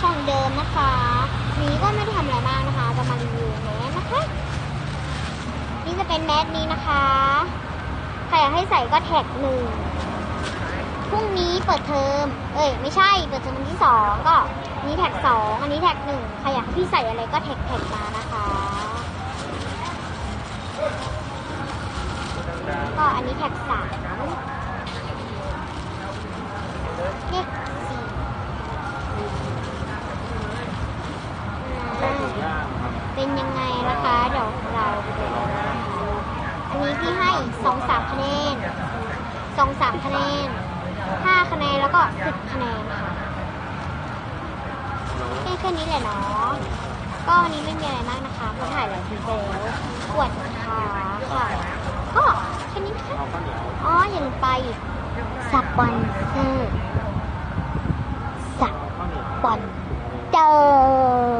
ช่องเดิมนะคะนี้ก็ไม่ได้ทำอะไรมากนะคะ จะมารีวิวแมสนะคะ นี่จะเป็นแมสนี้นะคะใครอยากให้ใส่ก็แท็กหนึ่งพรุ่งนี้เปิดเทอม เอ้ยไม่ใช่เปิดเทอมวันที่สองก็นนี้แท็กสองอันนี้แท็กหนึ่งใครอยากให้พี่ใส่อะไรก็แท็กแท็กมานะคะก็อันนี้แท็กสามเลขสี่อ่าเป็นยังไงนะคะ เดี๋ยวเราไปดู อันนี้พี่ให้สองสามคะแนนสองสามคะแนนห้าคะแนนแล้วก็สิบคะแนนค่ะแค่แค่นี้แหละเนาะก็วันนี้ไม่มีอะไรมากนะคะเพราะถ่ายหลายคลิปไปแล้วปวดขาค่ะ ก็แค่นี้นะคะเอาข้าวเหนียวอ๋ออย่าลืมไปสปอนเซอร์สปอนเจอ